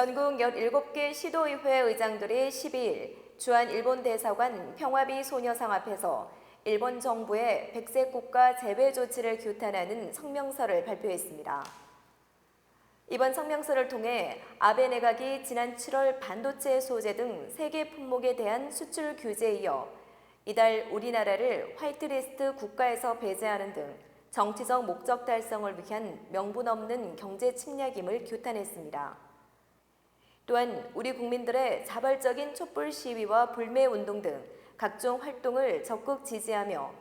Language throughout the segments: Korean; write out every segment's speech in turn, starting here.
전국 17개 시도의회 의장들이 12일 주한 일본 대사관 평화비 소녀상 앞에서 일본 정부의 백색 국가 재배 조치를 규탄하는 성명서를 발표했습니다. 이번 성명서를 통해 아베 내각이 지난 7월 반도체 소재 등 세계 품목에 대한 수출 규제에 이어 이달 우리나라를 화이트리스트 국가에서 배제하는 등 정치적 목적 달성을 위한 명분 없는 경제 침략임을 규탄했습니다. 또한 우리 국민들의 자발적인 촛불 시위와 불매 운동 등 각종 활동을 적극 지지하며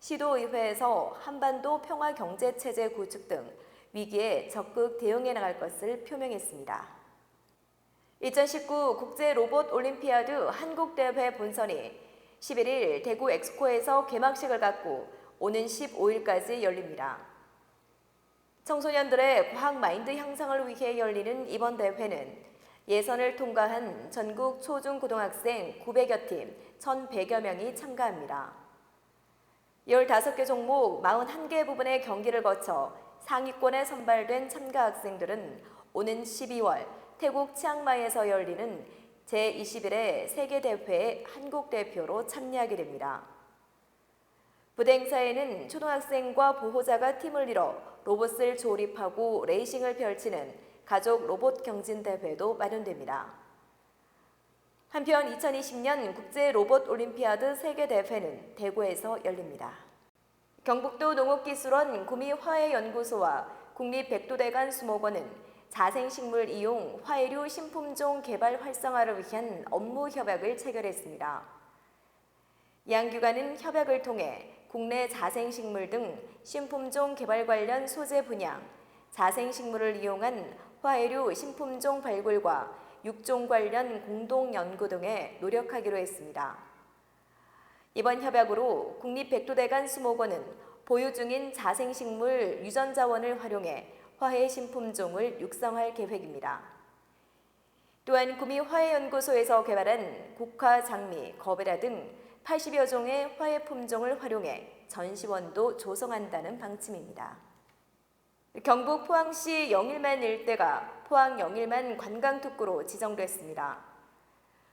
시도의회에서 한반도 평화 경제 체제 구축 등 위기에 적극 대응해 나갈 것을 표명했습니다. 2019 국제 로봇 올림피아드 한국 대회 본선이 11일 대구 엑스코에서 개막식을 갖고 오는 15일까지 열립니다. 청소년들의 과학 마인드 향상을 위해 열리는 이번 대회는 예선을 통과한 전국 초중고등학생 900여 팀 1,100여 명이 참가합니다. 15개 종목 41개 부분의 경기를 거쳐 상위권에 선발된 참가 학생들은 오는 12월 태국 치앙마이에서 열리는 제21회 세계대회의 한국 대표로 참여하게 됩니다. 부대 행사에는 초등학생과 보호자가 팀을 이뤄 로봇을 조립하고 레이싱을 펼치는 가족 로봇 경진 대회도 마련됩니다. 한편 2020년 국제 로봇 올림피아드 세계 대회는 대구에서 열립니다. 경북도 농업기술원 구미화해연구소와 국립백두대간 수목원은 자생식물 이용 화해류 신품종 개발 활성화를 위한 업무 협약을 체결했습니다. 양기관은 협약을 통해 국내 자생식물 등 신품종 개발 관련 소재 분야, 자생식물을 이용한 화해류 신품종 발굴과 육종 관련 공동 연구 등에 노력하기로 했습니다. 이번 협약으로 국립백두대간 수목원은 보유 중인 자생식물 유전자원을 활용해 화해 신품종을 육성할 계획입니다. 또한 구미 화해연구소에서 개발한 국화, 장미, 거베라 등 80여 종의 화해 품종을 활용해 전시원도 조성한다는 방침입니다. 경북 포항시 영일만 일대가 포항 영일만 관광특구로 지정됐습니다.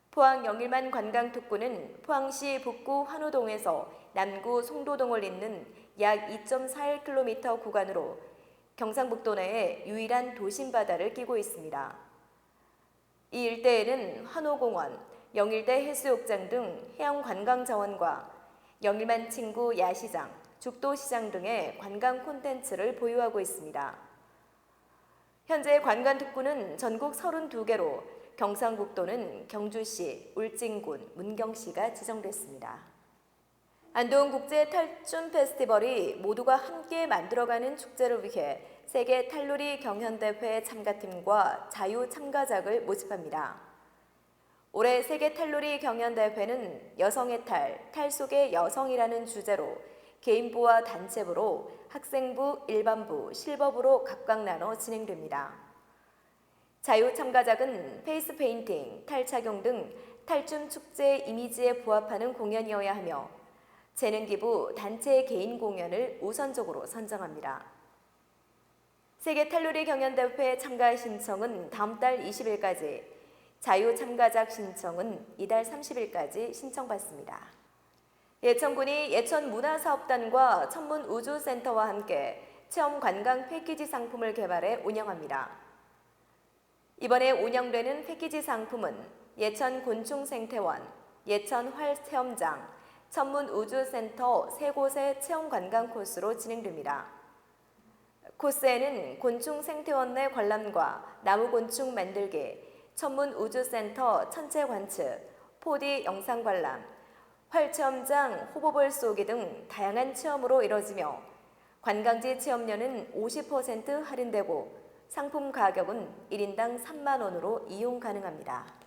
포항 영일만 관광특구는 포항시 북구 환호동에서 남구 송도동을 잇는 약 2.41km 구간으로 경상북도 내에 유일한 도심 바다를 끼고 있습니다. 이 일대에는 환호공원, 영일대 해수욕장 등 해양 관광 자원과 영일만 친구 야시장, 죽도시장 등의 관광 콘텐츠를 보유하고 있습니다. 현재 관광특구는 전국 32개로 경상북도는 경주시, 울진군, 문경시가 지정됐습니다. 안동국제 탈춤 페스티벌이 모두가 함께 만들어가는 축제를 위해 세계 탈놀이 경연대회 참가팀과 자유 참가작을 모집합니다. 올해 세계 탈놀이 경연대회는 여성의 탈, 탈 속의 여성이라는 주제로 개인부와 단체부로 학생부, 일반부, 실버부로 각각 나눠 진행됩니다. 자유 참가작은 페이스 페인팅, 탈 착용 등 탈춤 축제 이미지에 부합하는 공연이어야 하며 재능 기부, 단체 개인 공연을 우선적으로 선정합니다. 세계 탈놀이 경연대회 참가 신청은 다음 달 20일까지, 자유 참가작 신청은 이달 30일까지 신청받습니다. 예천군이 예천 문화사업단과 천문우주센터와 함께 체험 관광 패키지 상품을 개발해 운영합니다. 이번에 운영되는 패키지 상품은 예천 곤충생태원, 예천 활체험장, 천문우주센터 세 곳의 체험 관광 코스로 진행됩니다. 코스에는 곤충생태원 내 관람과 나무곤충 만들기, 천문우주센터 천체 관측, 4D 영상 관람, 활체험장 호보볼 쏘기 등 다양한 체험으로 이뤄지며 관광지 체험료는 50% 할인되고 상품 가격은 1인당 3만 원으로 이용 가능합니다.